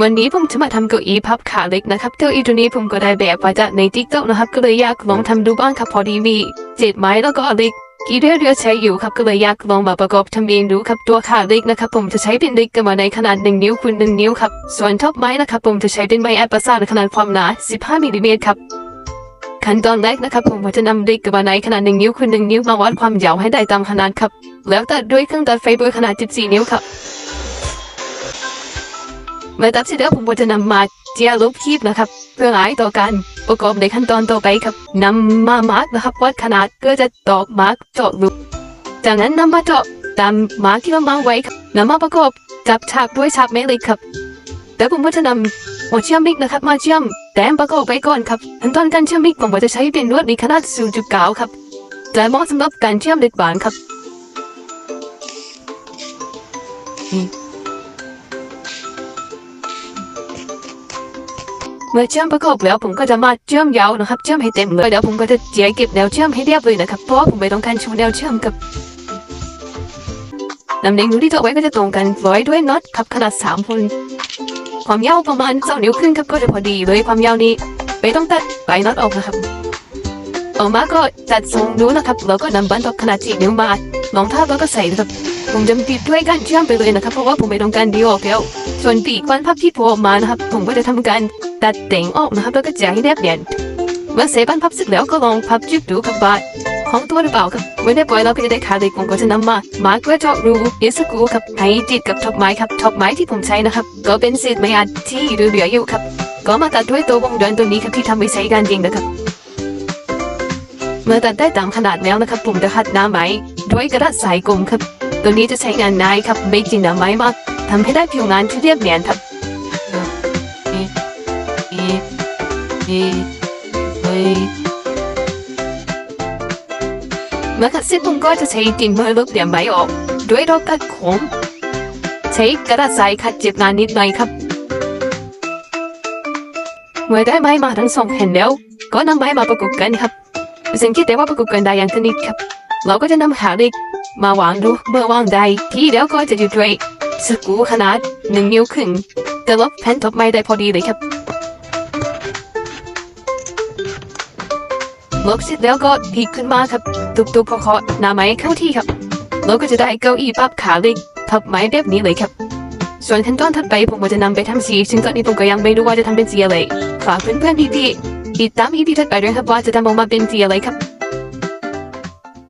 วันนี้ผมจะมาทำเก้าอี้พับขาเล็กนะครับเก้าอี้ตัวนี้ผมก็ได้แบบมาจากในทิกตอกนะครับก็เลยอยากลองทำดูบ้างครับพอดีมีเจ็ดไม้แล้วก็เล็กกี่เรื่อยๆใช้อยู่ครับก็เลยอยากลองมาประกอบทำเองดูครับตัวขาเล็กนะครับผมจะใช้เป็นเล็กกันมาในขนาดหนึ่งนิ้วคูณหนึ่งนิ้วครับส่วนท็อปไม้นะครับผมจะใช้เป็นไม้แอปเปิลซ่าในขนาดความหนา15มิลลิเมตรครับขั้นตอนแรกนะครับผมจะนำเล็กกับไม้ขนาดหนึ่งนิ้วคูณหนึ่งนิ้วมาวัดความยาวให้ได้ตามขนาดครับ แล้วตัดด้วยเครื่องตัดไฟเบอร์ขนาด 14 นิ้วครับ เมื่อตัดเสร็จแล้วผมก็จะนำมาเจียลบคีบนะครับ เพื่อหายต่อกันประกอบในขั้นตอนต่อไปครับนำมามาร์กนะครับวัดขนาดเพื่อจะตอกมาร์กเจาะรูจากนั้นนำมาเจาะตามมาร์กที่เรามาไว้ครับนำมาประกอบจับฉากด้วยฉากแม่เหล็กครับแล้วผมก็จะนำหัวเชื่อมมิกนะครับ มาเชื่อมแต่ประกอบไปก่อนครับขั้นตอนการเชื่อมมิกผมก็จะใช้เป็นลวดในขนาด0.9ครับจะเหมาะสำหรับการเชื่อมเหล็กบางครับ เมื่อเชื่อมประกอบแล้วผมก็จะมาเชื่อมยาวนะครับ เชื่อมให้เต็มเลยเดี๋ยวผมก็จะเจียเก็บแนวเชื่อมให้เรียบเลยนะครับ เพราะผมไม่ต้องการชูแนวเชื่อมกับลำเลียงดูที่ตัวไว้ก็จะตรงกันร้อยด้วยน็อตครับขนาดสามคนความยาวประมาณสองนิ้วครึ่งครับก็จะพอดีเลยความยาวนี้ไม่ต้องตัดปลายน็อตออกนะครับออกมาก็จัดทรงดูนะครับแล้วก็นำบันทอกขนาดสี่นิ้วมาลองทาบแล้วก็ใส่นะครับ ผมจะปิดด้วยการเชื่อมไปเลยนะครับ เพราะว่าผมไม่ต้องการดีออกแล้ว ส่วนปีกฟันพับที่โผล่ออกมานะครับ ผมก็จะทำการตัดแต่งออกนะครับแล้วก็จะให้แนบเนียนเมื่อเสบันพับเสร็จแล้วก็ลองพับจุดดูกับบาดของตัวหรือเปล่าครับเมื่อได้ปล่อยเราก็จะได้ขาเหล็กผมก็จะนำมามาร์กไว้เจาะรูเยสกูครับให้ติดกับท็อปไม้ครับท็อปไม้ที่ผมใช้นะครับ ก็เป็นเศษไม้อัดที่เหลืออยู่ครับ ก็มาตัดด้วยตัววงเดินตัวนี้ครับที่ทำไว้ใช้การยิงนะครับ เมื่อตัดได้ตามขนาดแล้วนะครับ ผมจะขัดหน้าไม้ด้วยกระดาษสายกลมครับ ตัวนี้จะใช้งานง่ายครับไม่กินน้าไม้มากทำให้ได้ผิวงานที่เรียบเนียนครับเมื่อขัดเสร็จผมก็จะใช้ดินเพื่อลบเหลี่ยมใบออก ด้วยรอบตัดโค้งใช้กระดาษทรายขัดเจ็บงานนิดหน่อยครับ เมื่อได้ไม้มาทั้งสองแผ่นแล้ว ก็นำไม้มาประกบกันครับสังเกตได้ว่าประกบกันได้อย่างสนิทครับ เราก็จะนำขาเล็ก มาวางดูเมื่อวางได้ที่แล้วก็จะหยุดด้วยสกูขนาดหนึ่งนิ้วครึ่งจะลบแผ่นท็อปไม้ได้พอดีเลยครับลบเสร็จแล้วก็พลิกขึ้นมาครับตุบๆพอเคาะหน้าไม้เข้าที่ครับเราก็จะได้เก้าอี้ปั๊บขาเล็กท็อปไม้แบบนี้เลยครับ ส่วนขั้นตอนถัดไปผมจะนำไปทำสีซึ่งตอนนี้ผมก็ยังไม่รู้ว่าจะทำเป็นสีอะไรฝากเพื่อนๆพี่ๆติดตามอีพีถัดไปด้วยครับว่าจะทำออกมาเป็นสีอะไรครับ